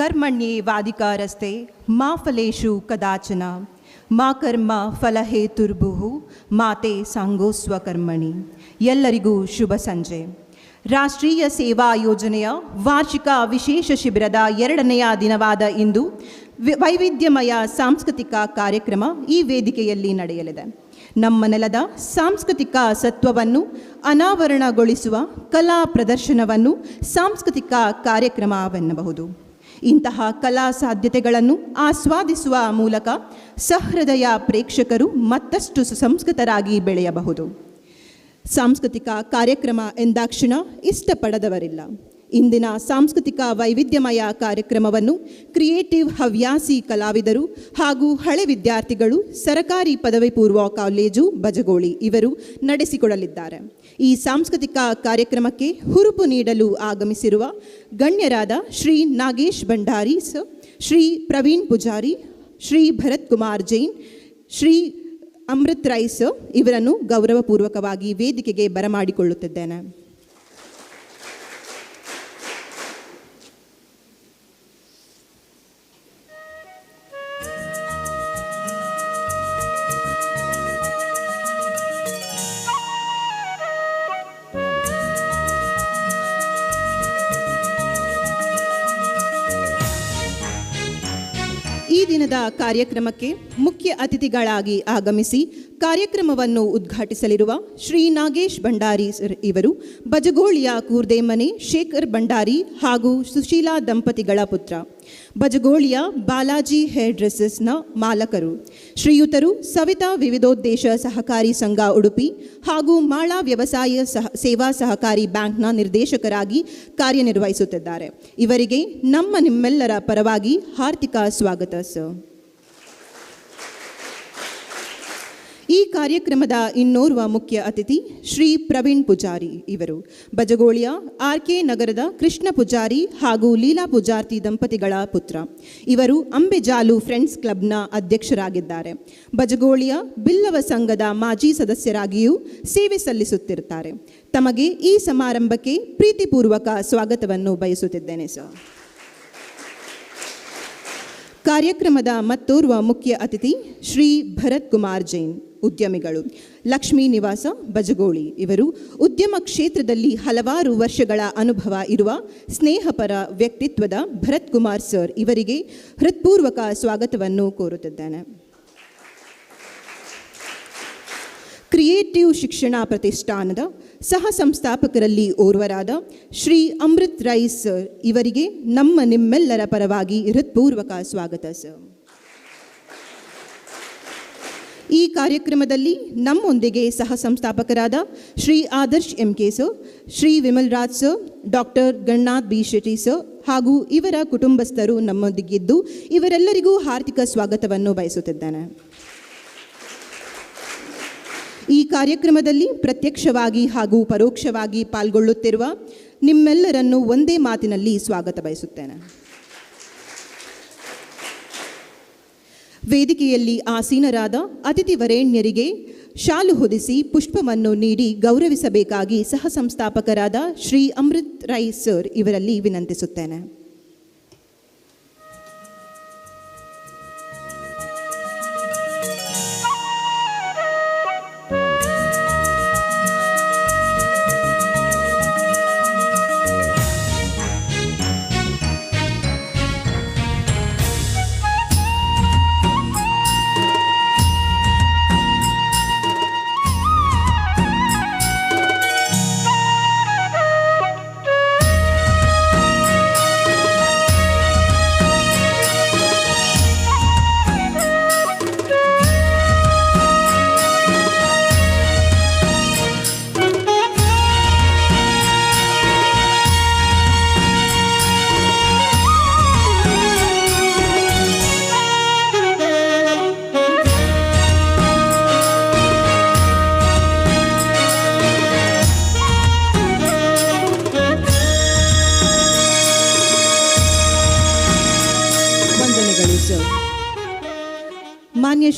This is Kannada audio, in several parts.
ಕರ್ಮಣ್ಯೇವಾಧಿಕಾರಸ್ತೆ ಮಾ ಫಲೇಶು ಕದಾಚನ, ಮಾ ಕರ್ಮ ಫಲಹೇತುರ್ಬುಹು ಮಾತೆ ಸಾಂಗೋಸ್ವ ಕರ್ಮಣಿ. ಎಲ್ಲರಿಗೂ ಶುಭ ಸಂಜೆ. ರಾಷ್ಟ್ರೀಯ ಸೇವಾ ಯೋಜನೆಯ ವಾರ್ಷಿಕ ವಿಶೇಷ ಶಿಬಿರದ ಎರಡನೆಯ ದಿನವಾದ ಇಂದು ವೈವಿಧ್ಯಮಯ ಸಾಂಸ್ಕೃತಿಕ ಕಾರ್ಯಕ್ರಮ ಈ ವೇದಿಕೆಯಲ್ಲಿ ನಡೆಯಲಿದೆ. ನಮ್ಮ ನೆಲದ ಸಾಂಸ್ಕೃತಿಕ ಸತ್ವವನ್ನು ಅನಾವರಣಗೊಳಿಸುವ ಕಲಾ ಪ್ರದರ್ಶನವನ್ನು ಸಾಂಸ್ಕೃತಿಕ ಕಾರ್ಯಕ್ರಮವೆನ್ನಬಹುದು. ಇಂತಹ ಕಲಾ ಸಾಧ್ಯತೆಗಳನ್ನು ಆಸ್ವಾದಿಸುವ ಮೂಲಕ ಸಹೃದಯ ಪ್ರೇಕ್ಷಕರು ಮತ್ತಷ್ಟು ಸುಸಂಸ್ಕೃತರಾಗಿ ಬೆಳೆಯಬಹುದು. ಸಾಂಸ್ಕೃತಿಕ ಕಾರ್ಯಕ್ರಮ ಎಂದಾಕ್ಷಣ ಇಷ್ಟಪಡದವರಿಲ್ಲ. ಇಂದಿನ ಸಾಂಸ್ಕೃತಿಕ ವೈವಿಧ್ಯಮಯ ಕಾರ್ಯಕ್ರಮವನ್ನು ಕ್ರಿಯೇಟಿವ್ ಹವ್ಯಾಸಿ ಕಲಾವಿದರು ಹಾಗೂ ಹಳೆ ವಿದ್ಯಾರ್ಥಿಗಳು ಸರಕಾರಿ ಪದವಿ ಪೂರ್ವ ಕಾಲೇಜು ಬಜಗೋಳಿ ಇವರು ನಡೆಸಿಕೊಡಲಿದ್ದಾರೆ. ಈ ಸಾಂಸ್ಕೃತಿಕ ಕಾರ್ಯಕ್ರಮಕ್ಕೆ ಹುರುಪು ನೀಡಲು ಆಗಮಿಸಿರುವ ಗಣ್ಯರಾದ ಶ್ರೀ ನಾಗೇಶ್ ಭಂಡಾರಿ ಸರ್, ಶ್ರೀ ಪ್ರವೀಣ್ ಪೂಜಾರಿ, ಶ್ರೀ ಭರತ್ ಕುಮಾರ್ ಜೈನ್, ಶ್ರೀ ಅಮೃತ್ ರೈಸ್ ಇವರನ್ನು ಗೌರವಪೂರ್ವಕವಾಗಿ ವೇದಿಕೆಗೆ ಬರಮಾಡಿಕೊಳ್ಳುತ್ತಿದ್ದೇನೆ. ಕಾರ್ಯಕ್ರಮಕ್ಕೆ ಮುಖ್ಯ ಅತಿಥಿಗಳಾಗಿ ಆಗಮಿಸಿ ಕಾರ್ಯಕ್ರಮವನ್ನು ಉದ್ಘಾಟಿಸಲಿರುವ ಶ್ರೀ ನಾಗೇಶ್ ಭಂಡಾರಿ ಇವರು, ಬಜಗೋಳಿಯ ಕೂರ್ದೇಮನೆ ಶೇಖರ್ ಭಂಡಾರಿ ಹಾಗೂ ಸುಶೀಲಾ ದಂಪತಿಗಳ ಪುತ್ರ. ಬಜಗೋಳಿಯ ಬಾಲಾಜಿ ಹೇರ್ ಡ್ರೆಸ್ಸಸ್ನ ಮಾಲಕರು. ಶ್ರೀಯುತರು ಸವಿತಾ ವಿವಿಧೋದ್ದೇಶ ಸಹಕಾರಿ ಸಂಘ ಉಡುಪಿ ಹಾಗೂ ಮಾಳಾ ವ್ಯವಸಾಯ ಸಹ, ಸೇವಾ ಸಹಕಾರಿ ಬ್ಯಾಂಕ್ನ ನಿರ್ದೇಶಕರಾಗಿ ಕಾರ್ಯನಿರ್ವಹಿಸುತ್ತಿದ್ದಾರೆ. ಇವರಿಗೆ ನಮ್ಮ ನಿಮ್ಮೆಲ್ಲರ ಪರವಾಗಿ ಹಾರ್ದಿಕ ಸ್ವಾಗತ, ಸರ್. ಈ ಕಾರ್ಯಕ್ರಮದ ಇನ್ನೋರ್ವ ಮುಖ್ಯ ಅತಿಥಿ ಶ್ರೀ ಪ್ರವೀಣ್ ಪೂಜಾರಿ ಇವರು. ಬಜಗೋಳಿಯ ಆರ್ ಕೆ ನಗರದ ಕೃಷ್ಣ ಪೂಜಾರಿ ಹಾಗೂ ಲೀಲಾ ಪೂಜಾರ್ತಿ ದಂಪತಿಗಳ ಪುತ್ರ. ಇವರು ಅಂಬೆಜಾಲು ಫ್ರೆಂಡ್ಸ್ ಕ್ಲಬ್ನ ಅಧ್ಯಕ್ಷರಾಗಿದ್ದಾರೆ. ಬಜಗೋಳಿಯ ಬಿಲ್ಲವ ಸಂಘದ ಮಾಜಿ ಸದಸ್ಯರಾಗಿಯೂ ಸೇವೆ ಸಲ್ಲಿಸುತ್ತಿರುತ್ತಾರೆ. ತಮಗೆ ಈ ಸಮಾರಂಭಕ್ಕೆ ಪ್ರೀತಿಪೂರ್ವಕ ಸ್ವಾಗತವನ್ನು ಬಯಸುತ್ತಿದ್ದೇನೆ, ಸರ್. ಕಾರ್ಯಕ್ರಮದ ಮತ್ತೋರ್ವ ಮುಖ್ಯ ಅತಿಥಿ ಶ್ರೀ ಭರತ್ ಕುಮಾರ್ ಜೈನ್ ಉದ್ಯಮಿಗಳು. ಲಕ್ಷ್ಮೀ ನಿವಾಸ, ಬಜಗೋಳಿ. ಇವರು ಉದ್ಯಮ ಕ್ಷೇತ್ರದಲ್ಲಿ ಹಲವಾರು ವರ್ಷಗಳ ಅನುಭವ ಇರುವ ಸ್ನೇಹಪರ ವ್ಯಕ್ತಿತ್ವದ ಭರತ್ ಕುಮಾರ್ ಸರ್ ಇವರಿಗೆ ಹೃತ್ಪೂರ್ವಕ ಸ್ವಾಗತವನ್ನು ಕೋರುತ್ತಿದ್ದೇನೆ. ಕ್ರಿಯೇಟಿವ್ ಶಿಕ್ಷಣ ಪ್ರತಿಷ್ಠಾನದ ಸಹ ಸಂಸ್ಥಾಪಕರಲ್ಲಿ ಓರ್ವರಾದ ಶ್ರೀ ಅಮೃತ್ ರೈ ಸರ್ ಇವರಿಗೆ ನಮ್ಮ ನಿಮ್ಮೆಲ್ಲರ ಪರವಾಗಿ ಹೃತ್ಪೂರ್ವಕ ಸ್ವಾಗತ ಸರ್. ಈ ಕಾರ್ಯಕ್ರಮದಲ್ಲಿ ನಮ್ಮೊಂದಿಗೆ ಸಹ ಸಂಸ್ಥಾಪಕರಾದ Shri Adarsh M K sir, Shri Vimal Raj sir, doctor Gananath B Shetty sir ಹಾಗೂ ಇವರ ಕುಟುಂಬಸ್ಥರು ನಮ್ಮೊಂದಿಗಿದ್ದು ಇವರೆಲ್ಲರಿಗೂ ಹಾರ್ದಿಕ ಸ್ವಾಗತವನ್ನು ಬಯಸುತ್ತಿದ್ದೇನೆ. ಈ ಕಾರ್ಯಕ್ರಮದಲ್ಲಿ ಪ್ರತ್ಯಕ್ಷವಾಗಿ ಹಾಗೂ ಪರೋಕ್ಷವಾಗಿ ಪಾಲ್ಗೊಳ್ಳುತ್ತಿರುವ ನಿಮ್ಮೆಲ್ಲರನ್ನು ಒಂದೇ ಮಾತಿನಲ್ಲಿ ಸ್ವಾಗತ ಬಯಸುತ್ತೇನೆ. ವೇದಿಕೆಯಲ್ಲಿ ಆಸೀನರಾದ ಅತಿಥಿ ವರೇಣ್ಯರಿಗೆ ಶಾಲು ಹೊದಿಸಿ ಪುಷ್ಪವನ್ನು ನೀಡಿ ಗೌರವಿಸಬೇಕಾಗಿ ಸಹ ಸಂಸ್ಥಾಪಕರಾದ ಶ್ರೀ ಅಮೃತ್ ರೈ ಸರ್ ಇವರಲ್ಲಿ ವಿನಂತಿಸುತ್ತೇನೆ.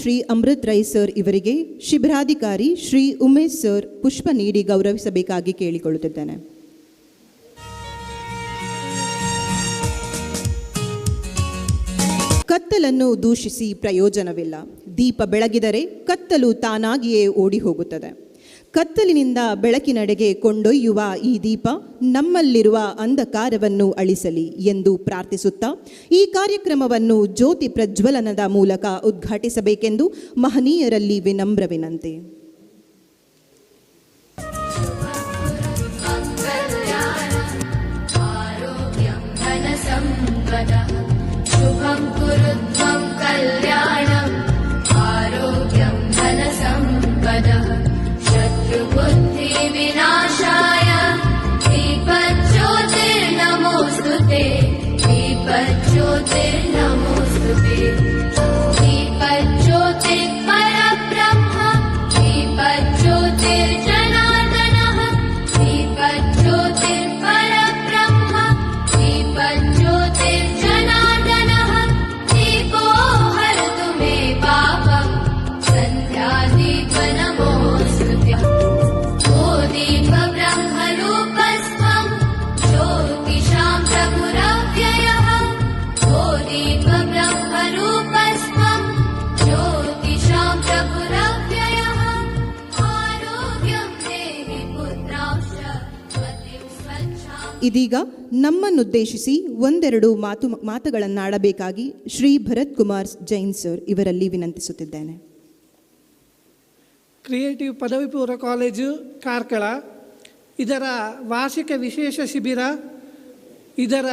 ಶ್ರೀ ಅಮೃತ್ ರೈ ಸರ್ ಇವರಿಗೆ ಶಿಬಿರಾಧಿಕಾರಿ ಶ್ರೀ ಉಮೇಶ್ ಸರ್ ಪುಷ್ಪ ನೀಡಿ ಗೌರವಿಸಬೇಕಾಗಿ ಕೇಳಿಕೊಳ್ಳುತ್ತಿದ್ದೇನೆ. ಕತ್ತಲನ್ನು ದೂಷಿಸಿ ಪ್ರಯೋಜನವಿಲ್ಲ. ದೀಪ ಬೆಳಗಿದರೆ ಕತ್ತಲು ತಾನಾಗಿಯೇ ಓಡಿ ಹೋಗುತ್ತದೆ. ಕತ್ತಲಿನಿಂದ ಬೆಳಕಿನಡೆಗೆ ಕೊಂಡೊಯ್ಯುವ ಈ ದೀಪ ನಮ್ಮಲ್ಲಿರುವ ಅಂಧಕಾರವನ್ನು ಅಳಿಸಲಿ ಎಂದು ಪ್ರಾರ್ಥಿಸುತ್ತಾ ಈ ಕಾರ್ಯಕ್ರಮವನ್ನು ಜ್ಯೋತಿ ಪ್ರಜ್ವಲನದ ಮೂಲಕ ಉದ್ಘಾಟಿಸಬೇಕೆಂದು ಮಹನೀಯರಲ್ಲಿ ವಿನಮ್ರ ವಿನಂತಿ ಇದೀಗ ನಮ್ಮನ್ನುದ್ದೇಶಿಸಿ ಒಂದೆರಡು ಮಾತು, ಮಾತುಗಳನ್ನಾಡಬೇಕಾಗಿ ಶ್ರೀ ಭರತ್ ಕುಮಾರ್ ಜೈನ್ ಸರ್ ಇವರಲ್ಲಿ ವಿನಂತಿಸುತ್ತಿದ್ದೇನೆ. ಕ್ರಿಯೇಟಿವ್ ಪದವಿ ಪೂರ್ವ ಕಾಲೇಜು ಕಾರ್ಕಳ ಇದರ ವಾರ್ಷಿಕ ವಿಶೇಷ ಶಿಬಿರ, ಇದರ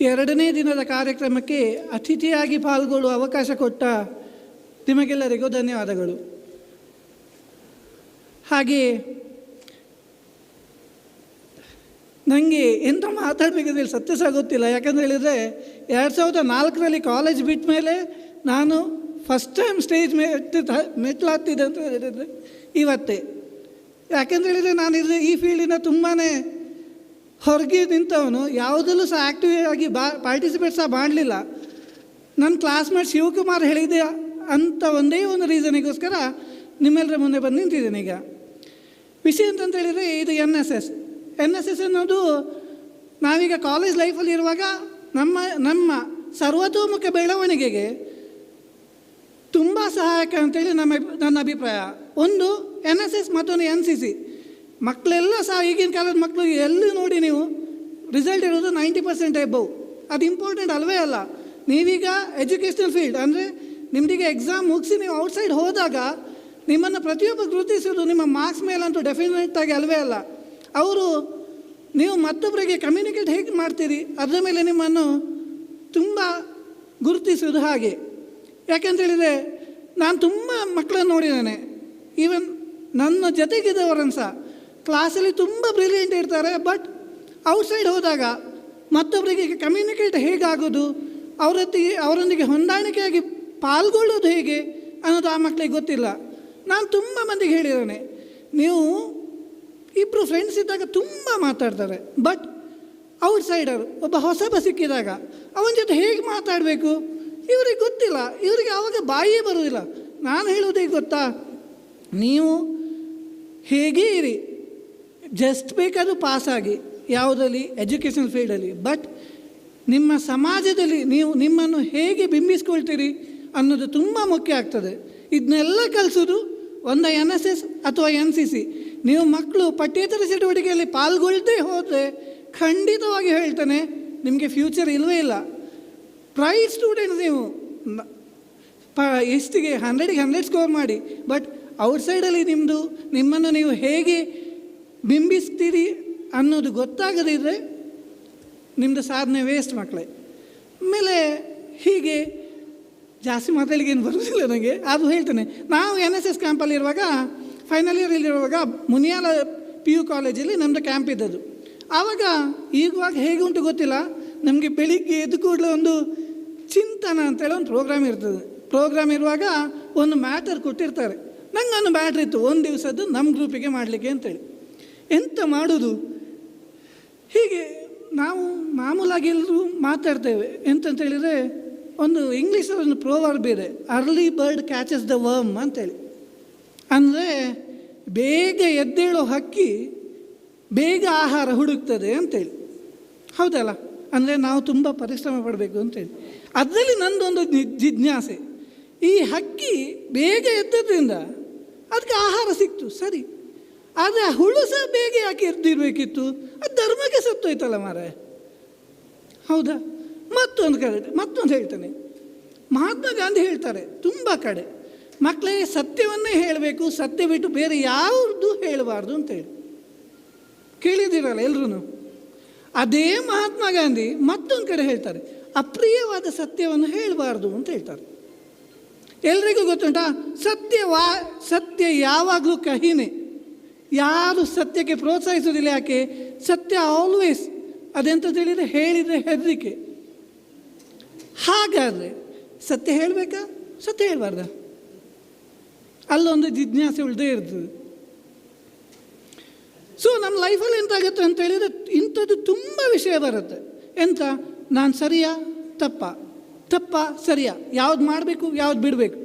ಎರಡನೇ ದಿನದ ಕಾರ್ಯಕ್ರಮಕ್ಕೆ ಅತಿಥಿಯಾಗಿ ಪಾಲ್ಗೊಳ್ಳುವ ಅವಕಾಶ ಕೊಟ್ಟ ನಿಮಗೆಲ್ಲರಿಗೂ ಧನ್ಯವಾದಗಳು. ಹಾಗೆ ನನಗೆ ಎಂತ ಮಾತಾಡಬೇಕಂದ್ರೆ ಸತ್ಯ ಸಹ ಗೊತ್ತಿಲ್ಲ. ಯಾಕಂದರೆ ಹೇಳಿದರೆ ಎರಡು ಸಾವಿರದ ನಾಲ್ಕರಲ್ಲಿ ಕಾಲೇಜ್ ಬಿಟ್ಟ ಮೇಲೆ ನಾನು ಫಸ್ಟ್ ಟೈಮ್ ಸ್ಟೇಜ್ ಮೇ ಮೆಟ್ಲಾಗ್ತಿದ್ದೆ ಅಂತ ಹೇಳಿದರೆ ಇವತ್ತೇ. ಯಾಕೆಂದ್ರೆ ಹೇಳಿದರೆ ನಾನು ಇದು ಈ ಫೀಲ್ಡಿನ ತುಂಬಾ ಹೊರಗೆ ನಿಂತವನು, ಯಾವುದಲ್ಲೂ ಸಹ ಆ್ಯಕ್ಟಿವ್ ಆಗಿ ಬಾ ಪಾರ್ಟಿಸಿಪೇಟ್ ಸಹ ಮಾಡಲಿಲ್ಲ. ನನ್ನ ಕ್ಲಾಸ್ಮೇಟ್ ಶಿವಕುಮಾರ್ ಹೇಳಿದೆ ಅಂತ ಒಂದೇ ಒಂದು ರೀಸನಿಗೋಸ್ಕರ ನಿಮ್ಮೆಲ್ಲರ ಮುಂದೆ ಬಂದು ನಿಂತಿದ್ದೇನೆ ಈಗ. ವಿಷಯ ಅಂತಂತ ಹೇಳಿದರೆ ಇದು N S S N S S ಅನ್ನೋದು ನಾವೀಗ ಕಾಲೇಜ್ ಲೈಫಲ್ಲಿ ಇರುವಾಗ ನಮ್ಮ ನಮ್ಮ ಸರ್ವತೋಮುಖ ಬೆಳವಣಿಗೆಗೆ ತುಂಬ ಸಹಾಯಕ ಅಂತೇಳಿ ನಮ್ಮ ನನ್ನ ಅಭಿಪ್ರಾಯ. ಒಂದು ಎನ್ ಎಸ್ ಎಸ್ ಮತ್ತೊಂದು ಎನ್ ಸಿ ಸಿ ಮಕ್ಕಳೆಲ್ಲ ಸಹ ಈಗಿನ ಕಾಲದ ಮಕ್ಕಳು ಎಲ್ಲಿ ನೋಡಿ ನೀವು ರಿಸಲ್ಟ್ ಇರೋದು ನೈಂಟಿ ಪರ್ಸೆಂಟ್ ಎಬವ್ ಅದು ಇಂಪಾರ್ಟೆಂಟ್ ಅಲ್ವೇ ಅಲ್ಲ. ನೀವೀಗ ಎಜುಕೇಷನಲ್ ಫೀಲ್ಡ್ ಅಂದರೆ ನಿಮ್ದೀಗ ಎಕ್ಸಾಮ್ ಮುಗಿಸಿ ನೀವು ಔಟ್ಸೈಡ್ ಹೋದಾಗ ನಿಮ್ಮನ್ನು ಪ್ರತಿಯೊಬ್ಬ ಗುರುತಿಸುವುದು ನಿಮ್ಮ ಮಾರ್ಕ್ಸ್ ಮೇಲಂತೂ ಡೆಫಿನೆಟ್ ಆಗಿ ಅಲ್ವೇ ಅಲ್ಲ. ಅವರು, ನೀವು ಮತ್ತೊಬ್ಬರಿಗೆ ಕಮ್ಯುನಿಕೇಟ್ ಹೇಗೆ ಮಾಡ್ತೀರಿ, ಅದರ ಮೇಲೆ ನಿಮ್ಮನ್ನು ತುಂಬ ಗುರುತಿಸುವುದು ಹಾಗೆ. ಯಾಕೆಂತೇಳಿದರೆ ನಾನು ತುಂಬ ಮಕ್ಕಳನ್ನು ನೋಡಿದ್ದೇನೆ. ಈವನ್ ನನ್ನ ಜೊತೆಗಿದ್ದವರನ್ನು ಸಹ ಕ್ಲಾಸಲ್ಲಿ ತುಂಬ ಬ್ರಿಲಿಯಂಟ್ ಇರ್ತಾರೆ ಬಟ್ ಔಟ್ಸೈಡ್ ಹೋದಾಗ ಮತ್ತೊಬ್ಬರಿಗೆ ಕಮ್ಯುನಿಕೇಟ್ ಹೇಗಾಗೋದು, ಅವರೊತ್ತಿಗೆ, ಅವರೊಂದಿಗೆ ಹೊಂದಾಣಿಕೆಯಾಗಿ ಪಾಲ್ಗೊಳ್ಳೋದು ಹೇಗೆ ಅನ್ನೋದು ಆ ಮಕ್ಕಳಿಗೆ ಗೊತ್ತಿಲ್ಲ. ನಾನು ತುಂಬ ಮಂದಿಗೆ ಹೇಳಿದ್ದೇನೆ. ನೀವು ಇಬ್ಬರು ಫ್ರೆಂಡ್ಸ್ ಇದ್ದಾಗ ತುಂಬ ಮಾತಾಡ್ತಾರೆ. ಬಟ್ ಔಟ್ಸೈಡರ್ ಒಬ್ಬ ಹೊಸಬ ಸಿಕ್ಕಿದಾಗ ಅವನ ಜೊತೆ ಹೇಗೆ ಮಾತಾಡಬೇಕು? ಇವ್ರಿಗೆ ಗೊತ್ತಿಲ್ಲ. ಇವರಿಗೆ ಆವಾಗ ಬಾಯಿಯೇ ಬರುವುದಿಲ್ಲ ನಾನು ಹೇಳೋದೇ ಗೊತ್ತಾ? ನೀವು ಹೇಗೇ ಇರಿ. ಜಸ್ಟ್ ಬೇಕಾದರೂ ಪಾಸಾಗಿ ಯಾವುದರಲ್ಲಿ? ಎಜುಕೇಷನ್ ಫೀಲ್ಡಲ್ಲಿ ಬಟ್ ನಿಮ್ಮ ಸಮಾಜದಲ್ಲಿ ನೀವು ನಿಮ್ಮನ್ನು ಹೇಗೆ ಬಿಂಬಿಸ್ಕೊಳ್ತೀರಿ ಅನ್ನೋದು ತುಂಬ ಮುಖ್ಯ ಆಗ್ತದೆ. ಇದನ್ನೆಲ್ಲ ಕಲಿಸೋದು ಒಂದು ಎನ್ ಎಸ್ ಎಸ್ ಅಥವಾ ಎನ್ ಸಿ ಸಿ ನೀವು ಮಕ್ಕಳು ಪಠ್ಯೇತರ ಚಟುವಟಿಕೆಯಲ್ಲಿ ಪಾಲ್ಗೊಳ್ಳದೆ ಹೋದರೆ ಖಂಡಿತವಾಗಿ ಹೇಳ್ತಾನೆ, ನಿಮಗೆ ಫ್ಯೂಚರ್ ಇಲ್ಲವೇ ಇಲ್ಲ. ಪ್ರೈಸ್ ಸ್ಟೂಡೆಂಟ್ ನೀವು. ಪ, ಎಷ್ಟಿಗೆ? ಹಂಡ್ರೆಡಿಗೆ ಹಂಡ್ರೆಡ್ ಸ್ಕೋರ್ ಮಾಡಿ. ಬಟ್ ಔಟ್ಸೈಡಲ್ಲಿ ನಿಮ್ಮದು ನಿಮ್ಮನ್ನು ನೀವು ಹೇಗೆ ಬಿಂಬಿಸ್ತೀರಿ ಅನ್ನೋದು ಗೊತ್ತಾಗದಿದ್ದರೆ ನಿಮ್ಮದು ಸಾಧನೆ ವೇಸ್ಟ್ ಮಕ್ಕಳೇ. ಆಮೇಲೆ ಹೀಗೆ ಜಾಸ್ತಿ ಮಾತಾಡಲಿಕ್ಕೆ ಏನು ಬರೋದಿಲ್ಲ ನನಗೆ. ಅದು ಹೇಳ್ತೇನೆ. ನಾವು ಎನ್ ಎಸ್ ಎಸ್ ಕ್ಯಾಂಪಲ್ಲಿರುವಾಗ ಫೈನಲ್ ಇಯರಲ್ಲಿರುವಾಗ ಮುನಿಯಾಲ ಪಿ ಯು ಕಾಲೇಜಲ್ಲಿ ನಮ್ಮದು ಕ್ಯಾಂಪ್ ಇದ್ದದ್ದು. ಆವಾಗ ಈಗವಾಗ ಹೇಗೆ ಉಂಟು ಗೊತ್ತಿಲ್ಲ. ನಮಗೆ ಬೆಳಿಗ್ಗೆ ಎದ್ದು ಕೂಡಲೇ ಒಂದು ಚಿಂತನ ಅಂತೇಳಿ ಒಂದು ಪ್ರೋಗ್ರಾಮ್ ಇರ್ತದೆ. ಪ್ರೋಗ್ರಾಮ್ ಇರುವಾಗ ಒಂದು ಮ್ಯಾಟರ್ ಕೊಟ್ಟಿರ್ತಾರೆ. ನಂಗೆ ಒಂದು ಮ್ಯಾಟ್ರ್ ಇತ್ತು. ಒಂದು ದಿವಸದ್ದು ನಮ್ಮ ಗ್ರೂಪಿಗೆ ಮಾಡಲಿಕ್ಕೆ ಅಂತೇಳಿ ಎಂತ ಮಾಡೋದು? ಹೀಗೆ ನಾವು ಮಾಮೂಲಾಗಿ ಎಲ್ಲರೂ ಮಾತಾಡ್ತೇವೆ. ಎಂತಂತ ಹೇಳಿದರೆ ಒಂದು ಇಂಗ್ಲೀಷಲ್ಲಿ ಒಂದು ಪ್ರೋವರ್ ಬೇರೆ early bird catches the worm ಅಂತೇಳಿ. ಅಂದರೆ ಬೇಗ ಎದ್ದೇಳೋ ಹಕ್ಕಿ ಬೇಗ ಆಹಾರ ಹುಡುಕ್ತದೆ ಅಂತೇಳಿ. ಹೌದಲ್ಲ? ಅಂದರೆ ನಾವು ತುಂಬ ಪರಿಶ್ರಮ ಪಡಬೇಕು ಅಂತೇಳಿ. ಅದರಲ್ಲಿ ನಂದೊಂದು ಜಿಜ್ಞಾಸೆ. ಈ ಹಕ್ಕಿ ಬೇಗ ಎದ್ದದ್ರಿಂದ ಅದಕ್ಕೆ ಆಹಾರ ಸಿಕ್ತು, ಸರಿ. ಆದರೆ ಆ ಹುಳು ಸಹ ಬೇಗ ಯಾಕೆ ಎದ್ದಿರಬೇಕಿತ್ತು? ಅದು ಧರ್ಮಕ್ಕೆ ಸತ್ತೋಯ್ತಲ್ಲ ಮಾರೆ ಹೌದಾ? ಮತ್ತೊಂದು ಕಡೆ, ಮತ್ತೊಂದು ಹೇಳ್ತಾನೆ. ಮಹಾತ್ಮ ಗಾಂಧಿ ಹೇಳ್ತಾರೆ, ತುಂಬ ಕಡೆ. ಮಕ್ಕಳೇ, ಸತ್ಯವನ್ನೇ ಹೇಳಬೇಕು, ಸತ್ಯ ಬಿಟ್ಟು ಬೇರೆ ಯಾವುದು ಹೇಳಬಾರ್ದು ಅಂತೇಳಿ ಕೇಳಿದ್ದೀರಲ್ಲ ಎಲ್ರೂ ಅದೇ ಮಹಾತ್ಮ ಗಾಂಧಿ ಮತ್ತೊಂದು ಕಡೆ ಹೇಳ್ತಾರೆ, ಅಪ್ರಿಯವಾದ ಸತ್ಯವನ್ನು ಹೇಳಬಾರ್ದು ಅಂತ ಹೇಳ್ತಾರೆ. ಎಲ್ರಿಗೂ ಗೊತ್ತುಂಟಾ? ಸತ್ಯವಾ, ಸತ್ಯ ಯಾವಾಗಲೂ ಕಹಿನೆ. ಯಾರು ಸತ್ಯಕ್ಕೆ ಪ್ರೋತ್ಸಾಹಿಸೋದಿಲ್ಲ ಯಾಕೆ? ಸತ್ಯ ಆಲ್ವೇಸ್ ಅದೆಂತ ತಿಳಿದರೆ ಹೇಳಿದರೆ ಹೆದರಿಕೆ. ಹಾಗಾದರೆ ಸತ್ಯ ಹೇಳಬೇಕಾ? ಸತ್ಯ ಹೇಳಬಾರ್ದ? ಅಲ್ಲೊಂದು ಜಿಜ್ಞಾಸೆ ಉಳ್ದೇ ಇರ್ತದೆ. ಸೊ ನಮ್ಮ ಲೈಫಲ್ಲಿ ಎಂತಾಗುತ್ತೆ ಅಂತ ಹೇಳಿದರೆ ಇಂಥದ್ದು ತುಂಬ ವಿಷಯ ಬರುತ್ತೆ. ಎಂತ? ನಾನು ಸರಿಯಾ? ತಪ್ಪ? ತಪ್ಪ? ಸರಿಯಾ? ಯಾವ್ದು ಮಾಡಬೇಕು, ಯಾವ್ದು ಬಿಡಬೇಕು?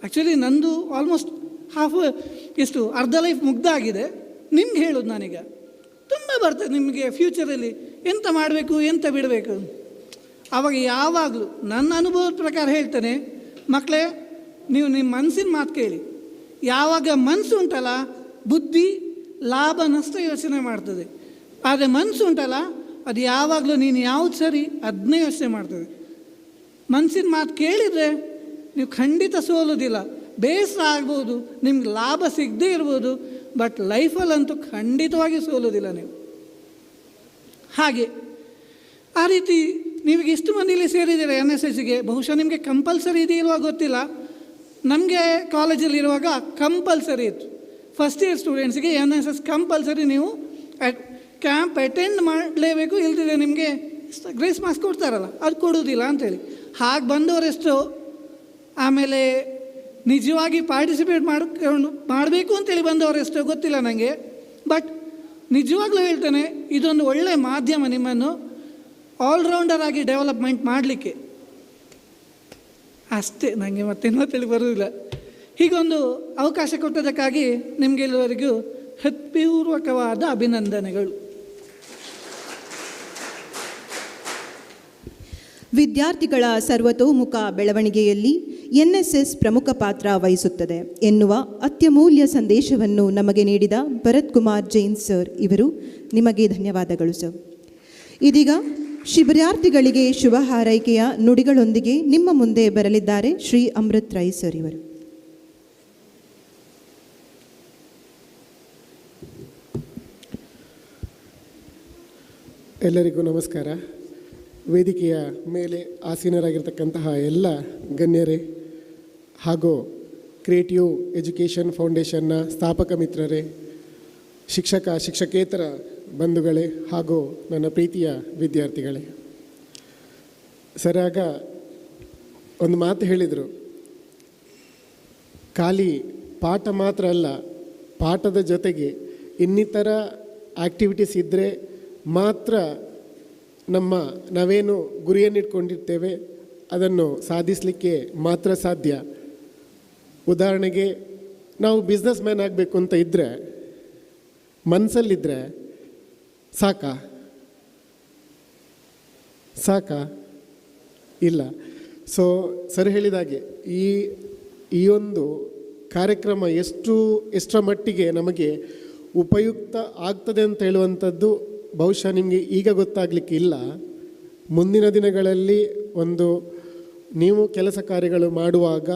ಆ್ಯಕ್ಚುಲಿ ನಂದು ಆಲ್ಮೋಸ್ಟ್ ಹಾಫ್ ಎಷ್ಟು ಅರ್ಧ ಲೈಫ್ ಮುಗ್ದಾಗಿದೆ. ನಿಮ್ಗೆ ಹೇಳೋದು ನಾನೀಗ. ತುಂಬ ಬರ್ತದೆ ನಿಮಗೆ ಫ್ಯೂಚರಲ್ಲಿ ಎಂತ ಮಾಡಬೇಕು, ಎಂತ ಬಿಡಬೇಕು? ಆವಾಗ ಯಾವಾಗಲೂ ನನ್ನ ಅನುಭವದ ಪ್ರಕಾರ ಹೇಳ್ತೇನೆ ಮಕ್ಕಳೇ ನೀವು ನಿಮ್ಮ ಮನಸ್ಸಿನ ಮಾತು ಕೇಳಿ. ಯಾವಾಗ ಮನಸ್ಸು ಉಂಟಲ್ಲ, ಬುದ್ಧಿ, ಲಾಭ, ನಷ್ಟ ಯೋಚನೆ ಮಾಡ್ತದೆ. ಆದರೆ ಮನಸ್ಸು ಉಂಟಲ್ಲ, ಅದು ಯಾವಾಗಲೂ ನೀನು ಯಾವ್ದು ಸರಿ ಅದನ್ನೇ ಯೋಚನೆ ಮಾಡ್ತದೆ. ಮನಸ್ಸಿನ ಮಾತು ಕೇಳಿದರೆ ನೀವು ಖಂಡಿತ ಸೋಲೋದಿಲ್ಲ ಬೇಸರ ಆಗ್ಬೋದು, ನಿಮ್ಗೆ ಲಾಭ ಸಿಗದೇ ಇರ್ಬೋದು ಬಟ್ ಲೈಫಲ್ಲಂತೂ ಖಂಡಿತವಾಗಿ ಸೋಲೋದಿಲ್ಲ ನೀವು. ಹಾಗೆ, ಆ ರೀತಿ ನೀವೀಗ ಇಷ್ಟು ಮಂದಿಲಿ ಸೇರಿದ್ದೀರ ಎನ್ ಎಸ್ ಎಸ್ಗೆ ಬಹುಶಃ ನಿಮಗೆ ಕಂಪಲ್ಸರಿ ಇದೆಯಿಲ್ವಾ ಗೊತ್ತಿಲ್ಲ. ನಮಗೆ ಕಾಲೇಜಲ್ಲಿ ಇರುವಾಗ ಕಂಪಲ್ಸರಿ ಇತ್ತು. ಫಸ್ಟ್ ಇಯರ್ ಸ್ಟೂಡೆಂಟ್ಸ್ಗೆ ಎನ್ ಎಸ್ ಎಸ್ ಕಂಪಲ್ಸರಿ ನೀವು ಕ್ಯಾಂಪ್ ಅಟೆಂಡ್ ಮಾಡಲೇಬೇಕು. ಇಲ್ದಿದೆ ನಿಮಗೆ ಗ್ರೇಸ್ ಮಾರ್ಕ್ಸ್ ಕೊಡ್ತಾರಲ್ಲ, ಅದು ಕೊಡುವುದಿಲ್ಲ ಅಂತೇಳಿ. ಹಾಗೆ ಬಂದವರೆಷ್ಟು ಆಮೇಲೆ ನಿಜವಾಗಿ ಪಾರ್ಟಿಸಿಪೇಟ್ ಮಾಡ್ಕೊಂಡು ಮಾಡಬೇಕು ಅಂತೇಳಿ ಬಂದವರೆಷ್ಟು ಗೊತ್ತಿಲ್ಲ ನನಗೆ ಬಟ್ ನಿಜವಾಗ್ಲೂ ಹೇಳ್ತೇನೆ, ಇದೊಂದು ಒಳ್ಳೆಯ ಮಾಧ್ಯಮ ನಿಮ್ಮನ್ನು. ಆಲ್ರೌಂಡರ್ ಆಗಿ ಡೆವಲಪ್ಮೆಂಟ್ ಮಾಡಲಿಕ್ಕೆ. ಅಷ್ಟೇ ನನಗೆ ಮತ್ತೆ ತಿಳಿ ಬರೋದಿಲ್ಲ. ಹೀಗೊಂದು ಅವಕಾಶ ಕೊಟ್ಟದಕ್ಕಾಗಿ ನಿಮಗೆಲ್ಲವರಿಗೂ ಹೃತ್ಪೂರ್ವಕವಾದ ಅಭಿನಂದನೆಗಳು. ವಿದ್ಯಾರ್ಥಿಗಳ ಸರ್ವತೋಮುಖ ಬೆಳವಣಿಗೆಯಲ್ಲಿ ಎನ್ಎಸ್ಎಸ್ ಪ್ರಮುಖ ಪಾತ್ರ ವಹಿಸುತ್ತದೆ ಎನ್ನುವ ಅತ್ಯಮೂಲ್ಯ ಸಂದೇಶವನ್ನು ನಮಗೆ ನೀಡಿದ ಭರತ್ ಕುಮಾರ್ ಜೈನ್ ಸರ್ ಇವರು. ನಿಮಗೆ ಧನ್ಯವಾದಗಳು ಸರ್. ಇದೀಗ ಶಿಬಿರಾರ್ಥಿಗಳಿಗೆ ಶುಭ ಹಾರೈಕೆಯ ನುಡಿಗಳೊಂದಿಗೆ ನಿಮ್ಮ ಮುಂದೆ ಬರಲಿದ್ದಾರೆ ಶ್ರೀ ಅಮೃತ್ ರೈ ಸರ್ ಇವರು. ಎಲ್ಲರಿಗೂ ನಮಸ್ಕಾರ. ವೇದಿಕೆಯ ಮೇಲೆ ಆಸೀನರಾಗಿರ್ತಕ್ಕಂತಹ ಎಲ್ಲ ಗಣ್ಯರೇ ಹಾಗೂ ಕ್ರಿಯೇಟಿವ್ ಎಜುಕೇಷನ್ ಫೌಂಡೇಶನ್ನ ಸ್ಥಾಪಕ ಮಿತ್ರರೇ, ಶಿಕ್ಷಕ, ಶಿಕ್ಷಕೇತರ ಬಂಧುಗಳೇ ಹಾಗೂ ನನ್ನ ಪ್ರೀತಿಯ ವಿದ್ಯಾರ್ಥಿಗಳೇ. ಸರಿಯಾಗ ಒಂದು ಮಾತು ಹೇಳಿದರು. ಖಾಲಿ ಪಾಠ ಮಾತ್ರ ಅಲ್ಲ, ಪಾಠದ ಜೊತೆಗೆ ಇನ್ನಿತರ ಆ್ಯಕ್ಟಿವಿಟೀಸ್ ಇದ್ದರೆ ಮಾತ್ರ ನಮ್ಮ ನಾವೇನು ಗುರಿಯನ್ನಿಟ್ಕೊಂಡಿರ್ತೇವೆ ಅದನ್ನು ಸಾಧಿಸಲಿಕ್ಕೆ ಮಾತ್ರ ಸಾಧ್ಯ. ಉದಾಹರಣೆಗೆ ನಾವು ಬಿಸ್ನೆಸ್ ಮ್ಯಾನ್ ಆಗಬೇಕು ಅಂತ ಇದ್ದರೆ ಮನಸ್ಸಲ್ಲಿದ್ದರೆ ಸಾಕಾ? ಸಾಕಾ? ಇಲ್ಲ. ಸೊ ಸರ್ ಹೇಳಿದಾಗೆ ಈ ಈ ಒಂದು ಕಾರ್ಯಕ್ರಮ ಎಷ್ಟು ಎಷ್ಟರ ಮಟ್ಟಿಗೆ ನಮಗೆ ಉಪಯುಕ್ತ ಆಗ್ತದೆ ಅಂತ ಹೇಳುವಂಥದ್ದು ಬಹುಶಃ ನಿಮಗೆ ಈಗ ಗೊತ್ತಾಗಲಿಕ್ಕೆ ಇಲ್ಲ. ಮುಂದಿನ ದಿನಗಳಲ್ಲಿ ಒಂದು ನೀವು ಕೆಲಸ ಕಾರ್ಯಗಳು ಮಾಡುವಾಗ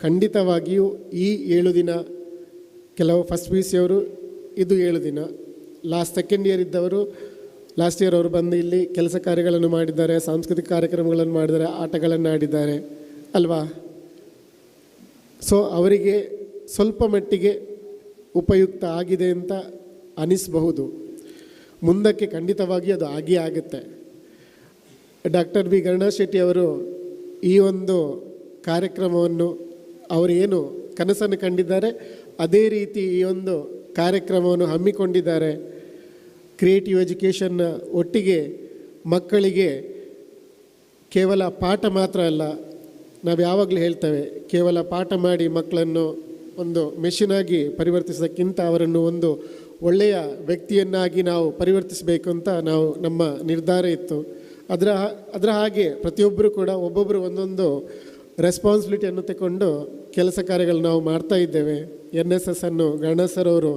ಖಂಡಿತವಾಗಿಯೂ ಈ ಏಳು ದಿನ, ಕೆಲವು ಫಸ್ಟ್ ಪಿ ಯು ಸಿಯವರು ಇದು ಏಳು ದಿನ ಲಾಸ್ಟ್ ಸೆಕೆಂಡ್ ಇಯರ್ ಇದ್ದವರು ಲಾಸ್ಟ್ ಇಯರ್ ಅವರು ಬಂದು ಇಲ್ಲಿ ಕೆಲಸ ಕಾರ್ಯಗಳನ್ನು ಮಾಡಿದ್ದಾರೆ, ಸಾಂಸ್ಕೃತಿಕ ಕಾರ್ಯಕ್ರಮಗಳನ್ನು ಮಾಡಿದ್ದಾರೆ, ಆಟಗಳನ್ನು ಆಡಿದ್ದಾರೆ, ಅಲ್ವಾ? ಸೊ ಅವರಿಗೆ ಸ್ವಲ್ಪ ಮಟ್ಟಿಗೆ ಉಪಯುಕ್ತ ಆಗಿದೆ ಅಂತ ಅನಿಸಬಹುದು. ಮುಂದಕ್ಕೆ ಖಂಡಿತವಾಗಿ ಅದು ಆಗಿಯೇ ಆಗುತ್ತೆ. ಡಾಕ್ಟರ್ ಬಿ ಗರುಣಾ ಶೆಟ್ಟಿ ಅವರು ಈ ಒಂದು ಕಾರ್ಯಕ್ರಮವನ್ನು ಏನು ಕನಸನ್ನು ಕಂಡಿದ್ದಾರೆ, ಅದೇ ರೀತಿ ಈ ಒಂದು ಕಾರ್ಯಕ್ರಮವನ್ನು ಹಮ್ಮಿಕೊಂಡಿದ್ದಾರೆ. ಕ್ರಿಯೇಟಿವ್ ಎಜುಕೇಷನ್ನ ಒಟ್ಟಿಗೆ ಮಕ್ಕಳಿಗೆ ಕೇವಲ ಪಾಠ ಮಾತ್ರ ಅಲ್ಲ, ನಾವು ಯಾವಾಗಲೂ ಹೇಳ್ತೇವೆ, ಕೇವಲ ಪಾಠ ಮಾಡಿ ಮಕ್ಕಳನ್ನು ಒಂದು ಮೆಷಿನಾಗಿ ಪರಿವರ್ತಿಸೋದಕ್ಕಿಂತ ಅವರನ್ನು ಒಂದು ಒಳ್ಳೆಯ ವ್ಯಕ್ತಿಯನ್ನಾಗಿ ನಾವು ಪರಿವರ್ತಿಸಬೇಕು ಅಂತ ನಾವು ನಮ್ಮ ನಿರ್ಧಾರ ಇತ್ತು. ಅದರ ಅದರ ಹಾಗೆ ಪ್ರತಿಯೊಬ್ಬರು ಕೂಡ ಒಬ್ಬೊಬ್ಬರು ಒಂದೊಂದು ರೆಸ್ಪಾನ್ಸಿಬಿಲಿಟಿಯನ್ನು ತಗೊಂಡು ಕೆಲಸ ಕಾರ್ಯಗಳು ನಾವು ಮಾಡ್ತಾ ಇದ್ದೇವೆ. ಎನ್ ಎಸ್ ಎಸ್ ಅನ್ನು ಗಣೇಶ್ ಸರ್ ಅವರು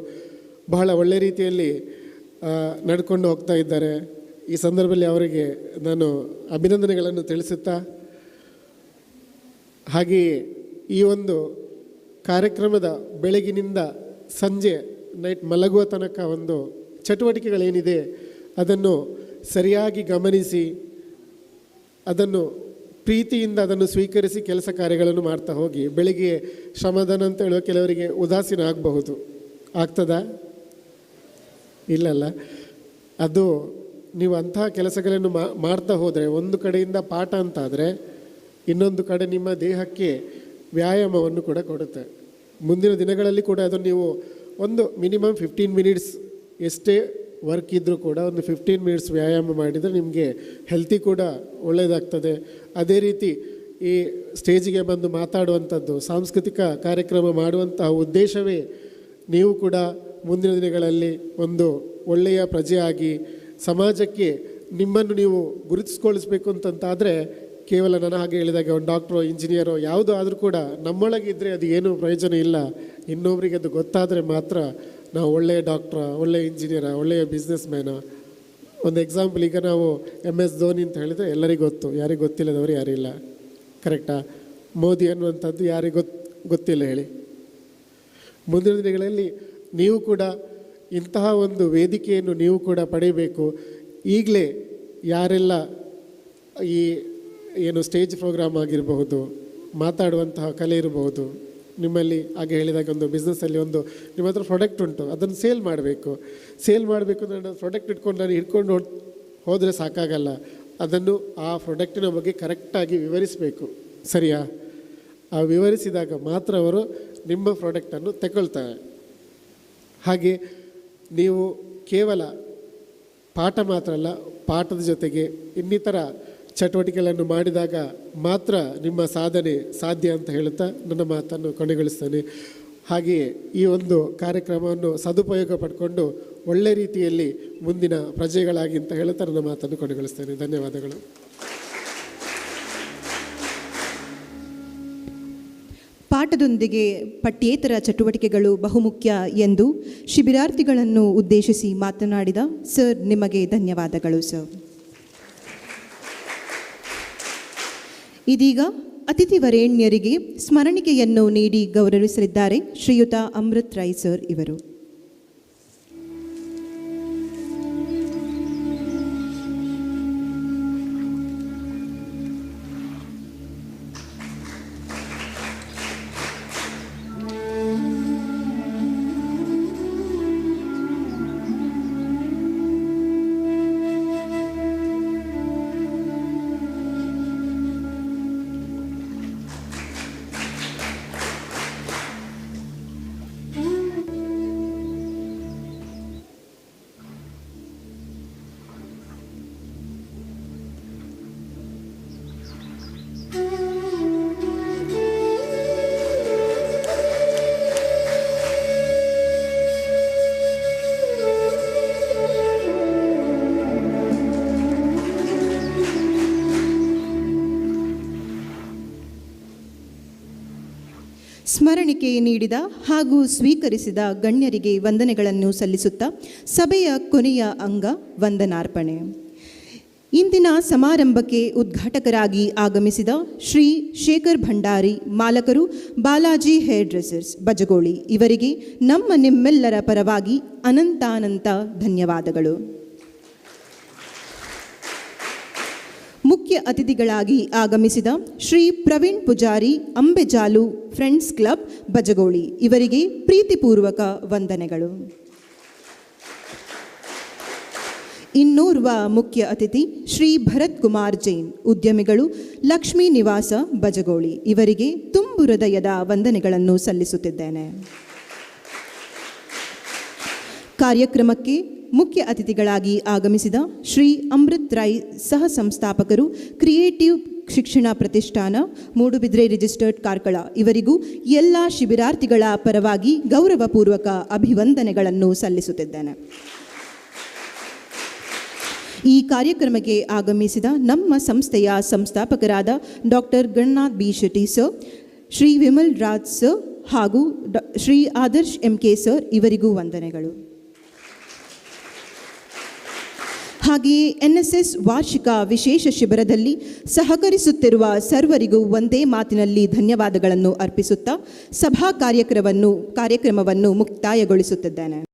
ಬಹಳ ಒಳ್ಳೆ ರೀತಿಯಲ್ಲಿ ನಡ್ಕೊಂಡು ಹೋಗ್ತಾ ಇದ್ದಾರೆ. ಈ ಸಂದರ್ಭದಲ್ಲಿ ಅವರಿಗೆ ನಾನು ಅಭಿನಂದನೆಗಳನ್ನು ತಿಳಿಸುತ್ತಾ, ಹಾಗೆಯೇ ಈ ಒಂದು ಕಾರ್ಯಕ್ರಮದ ಬೆಳಗಿನಿಂದ ಸಂಜೆ ನೈಟ್ ಮಲಗುವ ತನಕ ಒಂದು ಚಟುವಟಿಕೆಗಳೇನಿದೆ, ಅದನ್ನು ಸರಿಯಾಗಿ ಗಮನಿಸಿ, ಅದನ್ನು ಪ್ರೀತಿಯಿಂದ ಅದನ್ನು ಸ್ವೀಕರಿಸಿ ಕೆಲಸ ಕಾರ್ಯಗಳನ್ನು ಮಾಡ್ತಾ ಹೋಗಿ. ಬೆಳಿಗ್ಗೆ ಶ್ರಮದಾನ ಅಂತ ಹೇಳುವ ಕೆಲವರಿಗೆ ಉದಾಸೀನ ಆಗಬಹುದು. ಆಗ್ತದಾ? ಇಲ್ಲಲ್ಲ ಅದು ನೀವು ಅಂತಹ ಕೆಲಸಗಳನ್ನು ಮಾಡ್ತಾ ಹೋದರೆ, ಒಂದು ಕಡೆಯಿಂದ ಪಾಠ ಅಂತಾದರೆ, ಇನ್ನೊಂದು ಕಡೆ ನಿಮ್ಮ ದೇಹಕ್ಕೆ ವ್ಯಾಯಾಮವನ್ನು ಕೂಡ ಕೊಡುತ್ತೆ. ಮುಂದಿನ ದಿನಗಳಲ್ಲಿ ಕೂಡ ಅದನ್ನು ನೀವು ಒಂದು ಮಿನಿಮಮ್ ಫಿಫ್ಟೀನ್ ಮಿನಿಟ್ಸ್ ಎಷ್ಟೇ ವರ್ಕ್ ಇದ್ದರೂ ಕೂಡ ಒಂದು ಫಿಫ್ಟೀನ್ ಮಿನಿಟ್ಸ್ ವ್ಯಾಯಾಮ ಮಾಡಿದರೆ ನಿಮಗೆ ಹೆಲ್ತಿ ಕೂಡ ಒಳ್ಳೆಯದಾಗ್ತದೆ. ಅದೇ ರೀತಿ ಈ ಸ್ಟೇಜಿಗೆ ಬಂದು ಮಾತಾಡುವಂಥದ್ದು, ಸಾಂಸ್ಕೃತಿಕ ಕಾರ್ಯಕ್ರಮ ಮಾಡುವಂತಹ ಉದ್ದೇಶವೇ ನೀವು ಕೂಡ ಮುಂದಿನ ದಿನಗಳಲ್ಲಿ ಒಂದು ಒಳ್ಳೆಯ ಪ್ರಜೆಯಾಗಿ ಸಮಾಜಕ್ಕೆ ನಿಮ್ಮನ್ನು ನೀವು ಗುರುತಿಸ್ಕೊಳಿಸ್ಬೇಕು ಅಂತಂತಾದರೆ ಕೇವಲ ನಾನು ಹಾಗೆ ಹೇಳಿದಾಗ ಒಂದು ಡಾಕ್ಟ್ರು, ಇಂಜಿನಿಯರೋ ಯಾವುದೋ ಆದರೂ ಕೂಡ ನಮ್ಮೊಳಗೆ ಇದ್ದರೆ ಅದು ಏನೂ ಪ್ರಯೋಜನ ಇಲ್ಲ. ಇನ್ನೊಬ್ಬರಿಗೆ ಅದು ಗೊತ್ತಾದರೆ ಮಾತ್ರ ನಾವು ಒಳ್ಳೆಯ ಡಾಕ್ಟ್ರ, ಒಳ್ಳೆಯ ಇಂಜಿನಿಯರ, ಒಳ್ಳೆಯ ಬಿಸ್ನೆಸ್ ಮ್ಯಾನ ಒಂದು ಎಕ್ಸಾಂಪಲ್, ಈಗ ನಾವು ಎಂ ಎಸ್ ಧೋನಿ ಅಂತ ಹೇಳಿದರೆ ಎಲ್ಲರಿಗೂ ಗೊತ್ತು. ಯಾರಿಗೂ ಗೊತ್ತಿಲ್ಲದವರು ಯಾರಿಲ್ಲ ಕರೆಕ್ಟಾ? ಮೋದಿ ಅನ್ನುವಂಥದ್ದು ಯಾರಿಗೆ ಗೊತ್ತು ಗೊತ್ತಿಲ್ಲ ಹೇಳಿ. ಮುಂದಿನ ದಿನಗಳಲ್ಲಿ ನೀವು ಕೂಡ ಇಂತಹ ಒಂದು ವೇದಿಕೆಯನ್ನು ನೀವು ಕೂಡ ಪಡೆಯಬೇಕು. ಈಗಲೇ ಯಾರೆಲ್ಲ ಈ ಏನು ಸ್ಟೇಜ್ ಪ್ರೋಗ್ರಾಮ್ ಆಗಿರಬಹುದು, ಮಾತಾಡುವಂತಹ ಕಲೆ ಇರಬಹುದು, ನಿಮ್ಮಲ್ಲಿ ಹಾಗೆ ಹೇಳಿದಾಗ ಒಂದು ಬಿಸ್ನೆಸ್ಸಲ್ಲಿ ಒಂದು ನಿಮ್ಮ ಹತ್ರ ಪ್ರಾಡಕ್ಟ್ ಉಂಟು, ಅದನ್ನು ಸೇಲ್ ಮಾಡಬೇಕು. ಸೇಲ್ ಮಾಡಬೇಕು ಅಂದರೆ ಪ್ರಾಡಕ್ಟ್ ಇಟ್ಕೊಂಡು ನಾನು ಹಿಡ್ಕೊಂಡು ಹೋದ್- ಹೋದರೆ ಸಾಕಾಗಲ್ಲ. ಅದನ್ನು ಆ ಪ್ರಾಡಕ್ಟಿನ ಬಗ್ಗೆ ಕರೆಕ್ಟಾಗಿ ವಿವರಿಸಬೇಕು. ಸರಿಯಾ? ಆ ವಿವರಿಸಿದಾಗ ಮಾತ್ರ ಅವರು ನಿಮ್ಮ ಪ್ರಾಡಕ್ಟನ್ನು ತಗೊಳ್ತಾರೆ. ಹಾಗೆ ನೀವು ಕೇವಲ ಪಾಠ ಮಾತ್ರ ಅಲ್ಲ, ಪಾಠದ ಜೊತೆಗೆ ಇನ್ನಿತರ ಚಟುವಟಿಕೆಗಳನ್ನು ಮಾಡಿದಾಗ ಮಾತ್ರ ನಿಮ್ಮ ಸಾಧನೆ ಸಾಧ್ಯ ಅಂತ ಹೇಳುತ್ತಾ ನನ್ನ ಮಾತನ್ನು ಕೊನೆಗೊಳಿಸ್ತೇನೆ. ಹಾಗೆಯೇ ಈ ಒಂದು ಕಾರ್ಯಕ್ರಮವನ್ನು ಸದುಪಯೋಗ ಪಡ್ಕೊಂಡು ಒಳ್ಳೆ ರೀತಿಯಲ್ಲಿ ಮುಂದಿನ ಪ್ರಜೆಗಳಾಗಿ ಅಂತ ಹೇಳುತ್ತಾ ನನ್ನ ಮಾತನ್ನು ಕೊನೆಗೊಳಿಸ್ತೇನೆ. ಧನ್ಯವಾದಗಳು. ಪಾಠದೊಂದಿಗೆ ಪಠ್ಯೇತರ ಚಟುವಟಿಕೆಗಳು ಬಹುಮುಖ್ಯ ಎಂದು ಶಿಬಿರಾರ್ಥಿಗಳನ್ನು ಉದ್ದೇಶಿಸಿ ಮಾತನಾಡಿದ ಸರ್, ನಿಮಗೆ ಧನ್ಯವಾದಗಳು, ಸರ್. ಇದೀಗ ಅತಿಥಿ ವರೇಣ್ಯರಿಗೆ ಸ್ಮರಣಿಕೆಯನ್ನು ನೀಡಿ ಗೌರವಿಸಲಿದ್ದಾರೆ ಶ್ರೀಯುತ ಅಮೃತ್ ರೈ ಸರ್ ಇವರು. ಸ್ಮರಣಿಕೆ ನೀಡಿದ ಹಾಗೂ ಸ್ವೀಕರಿಸಿದ ಗಣ್ಯರಿಗೆ ವಂದನೆಗಳನ್ನು ಸಲ್ಲಿಸುತ್ತಾ ಸಭೆಯ ಕೊನೆಯ ಅಂಗ ವಂದನಾರ್ಪಣೆ. ಇಂದಿನ ಸಮಾರಂಭಕ್ಕೆ ಉದ್ಘಾಟಕರಾಗಿ ಆಗಮಿಸಿದ ಶ್ರೀ ಶೇಖರ್ ಭಂಡಾರಿ, ಮಾಲಕರು ಬಾಲಾಜಿ ಹೇರ್ ಡ್ರೆಸ್ಸರ್ಸ್ ಬಜಗೋಳಿ ಇವರಿಗೆ ನಮ್ಮ ನಿಮ್ಮೆಲ್ಲರ ಪರವಾಗಿ ಅನಂತಾನಂತ ಧನ್ಯವಾದಗಳು. ಮುಖ್ಯ ಅತಿಥಿಗಳಾಗಿ ಆಗಮಿಸಿದ ಶ್ರೀ ಪ್ರವೀಣ್ ಪೂಜಾರಿ ಅಂಬೆಜಾಲು ಫ್ರೆಂಡ್ಸ್ ಕ್ಲಬ್ ಬಜಗೋಳಿ. ಇವರಿಗೆ ಪ್ರೀತಿಪೂರ್ವಕ ವಂದನೆಗಳು. ಇನ್ನೋರ್ವ ಮುಖ್ಯ ಅತಿಥಿ ಶ್ರೀ ಭರತ್ ಕುಮಾರ್ ಜೈನ್, ಉದ್ಯಮಿಗಳು ಲಕ್ಷ್ಮೀ ನಿವಾಸ ಬಜಗೋಳಿ. ಇವರಿಗೆ ತುಂಬು ಹೃದಯದ ವಂದನೆಗಳನ್ನು ಸಲ್ಲಿಸುತ್ತಿದ್ದೇನೆ. ಕಾರ್ಯಕ್ರಮಕ್ಕೆ ಮುಖ್ಯ ಅತಿಥಿಗಳಾಗಿ ಆಗಮಿಸಿದ ಶ್ರೀ ಅಮೃತ್ ರಾಯ್ ಸಹ ಸಂಸ್ಥಾಪಕರು, ಕ್ರಿಯೇಟಿವ್ ಶಿಕ್ಷಣ ಪ್ರತಿಷ್ಠಾನ, ಮೂಡುಬಿದ್ರೆ ರಿಜಿಸ್ಟರ್ಡ್ ಕಾರ್ಕಳ ಇವರಿಗೂ ಎಲ್ಲ ಶಿಬಿರಾರ್ಥಿಗಳ ಪರವಾಗಿ ಗೌರವಪೂರ್ವಕ ಅಭಿವಂದನೆಗಳನ್ನು ಸಲ್ಲಿಸುತ್ತಿದ್ದೇನೆ. ಈ ಕಾರ್ಯಕ್ರಮಕ್ಕೆ ಆಗಮಿಸಿದ ನಮ್ಮ ಸಂಸ್ಥೆಯ ಸಂಸ್ಥಾಪಕರಾದ doctor Gananath B Shetty sir, Shri Vimal Raj sir ಹಾಗೂ Shri Adarsh M K sir ಇವರಿಗೂ ವಂದನೆಗಳು. ಹಾಗೆಯೇ ಎನ್ಎಸ್ಎಸ್ ಎಸ್ ಎಸ್ ವಾರ್ಷಿಕ ವಿಶೇಷ ಶಿಬಿರದಲ್ಲಿ ಸಹಕರಿಸುತ್ತಿರುವ ಸರ್ವರಿಗೂ ಒಂದೇ ಮಾತಿನಲ್ಲಿ ಧನ್ಯವಾದಗಳನ್ನು ಅರ್ಪಿಸುತ್ತಾ ಸಭಾ ಕಾರ್ಯಕ್ರಮವನ್ನು ಕಾರ್ಯಕ್ರಮವನ್ನು ಮುಕ್ತಾಯಗೊಳಿಸುತ್ತಿದ್ದೇನೆ.